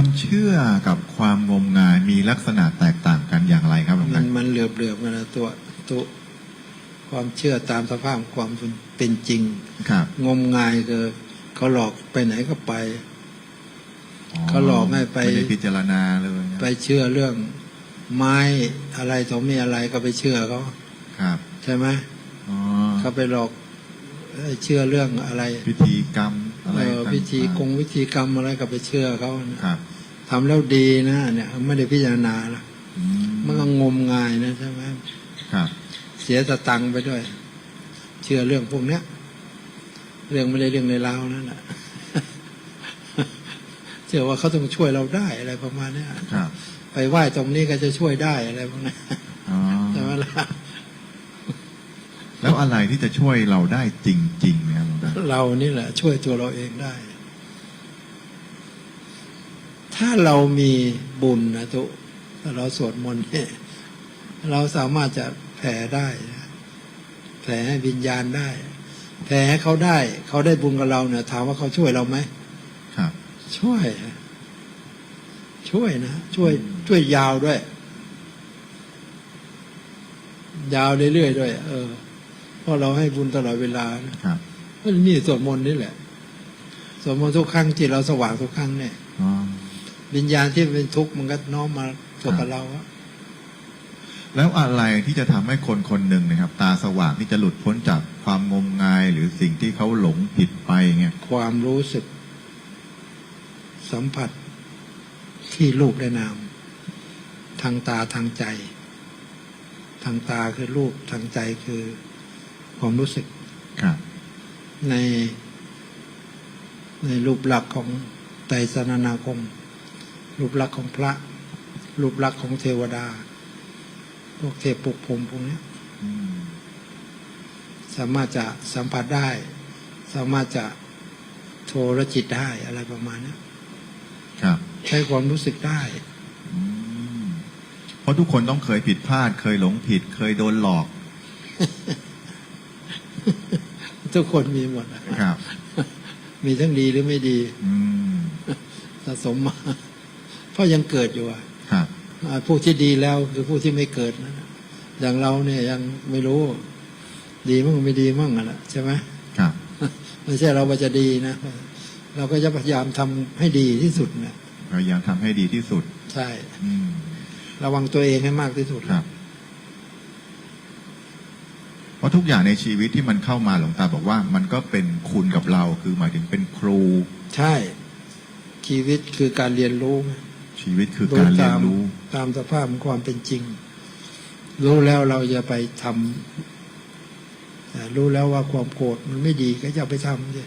ความเชื่อกับความงมงายมีลักษณะแตกต่างกันอย่างไรครับหลวงมัตานมันเหลือบเหลือบๆกันนะตัวตัวความเชื่อตามสภาพความเป็นจริง ครับงมงายคือเขาหลอกไปไหนก็ไป เขาหลอกให้ไป ม่ได้พิจารณาเลยไปเชื่อเรื่องไม้อะไรสมมีอะไรก็ไปเชื่อเขาครับ ใช่ไหมอ๋อเขาไปหลอก เอ่อเชื่อเรื่องอะไรพิธีกรรมอะไรเออต่างๆพิธีกงวิธีกรรมอะไรก็ไปเชื่อเขานะครับทำแล้วดีนะเนี่ยไม่ได้พิจารณาละอืมันก็งมงายนะใช่ไหมครับเสียสตังค์ไปด้วย เชื่อเรื่องพวกเนี้ย เรื่องไม่ได้เรื่องในราวนั่นแหละเชื่อว่าเขาต้องช่วยเราได้อะไรประมาณเนี้ยครับ ไปไหว้ตรงนี้ก็จะช่วยได้อะไรพวกนี้นอ๋อใช่ไหมล่ะ แล้วอะไรที่จะช่วยเราได้จริงๆนะครับหลวงตาเรานี่แหละ ช่วยตัวเราเองได้ ถ้าเรามีบุญนะทุกถ้าเราสวดมนต์เนี่ยเราสามารถจะแผ่ได้นะแผ่ให้วิญญาณได้ แผ่ให้เขาได้ เขาได้บุญกับเราเนี่ยถามว่าเขาช่วยเราไหมครับ ช่วยนะช่วยนะช่วย ช่วยยาวด้วย ยาวเรื่อยๆด้วย เออ เพราะเราให้บุญตลอดเวลานะครับก็นี่สวดมนต์นี่แหละสวดมนต์ทุกครั้งจิตเราสว่างทุกครั้งเนี่ยอ๋อวิญญาณที่เป็นทุกข์มันก็น้อมมาสวดกับเราอะแล้วอะไรที่จะทำให้คนคนหนึ่งนะครับ ตาสว่างที่จะหลุดพ้นจากความงมงายหรือสิ่งที่เขาหลงผิดไปเงี้ยความรู้สึก สัมผัสที่รูปและนาม ทางตาทางใจ ทางตาคือรูปทางใจคือ ความรู้สึกครับใน ในรูปลักษณ์ของไตรสนานาคม รูปลักษณ์ของพระ รูปลักษณ์ของเทวดา พวกเทพปุกพรหมพวกเนี้ยอืมสามารถจะสัมผัสได้ สามารถจะโทรจิตได้อะไรประมาณเนี้ยครับใช้ความรู้สึกได้อืมเพราะทุกคนต้องเคยผิดพลาด เคยหลงผิด เคยโดนหลอก ทุกคนมีหมดอะครับ มีทั้งดีหรือไม่ดีอืมสะสมมา เพราะยังเกิดอยู่อะครับอ่าผู้ที่ดีแล้วคือผู้ที่ไม่เกิดนะอย่างเราเนี่ยยังไม่รู้ ดีมั่งไม่ดีมั่งอะนะใช่ไหมครับไม่ใช่เราว่าจะดีนะเราก็จะพยายามทำให้ดีที่สุดนะพยายามทำให้ดีที่สุด ใช่ อืมระวังตัวเองให้มากที่สุดครับ เพราะทุกอย่างในชีวิตที่มันเข้ามาหลวงตาบอกว่ามันก็เป็นคุณกับเราคือหมายถึงเป็นครู ใช่ ชีวิตคือการเรียนรู้ไงชีวิตคือการเรียนรู้ตามสภาพของความเป็นจริง รู้แล้วเราจะไปทำแต่รู้แล้วว่าความโกรธมันไม่ดีก็อย่าไปทำสิ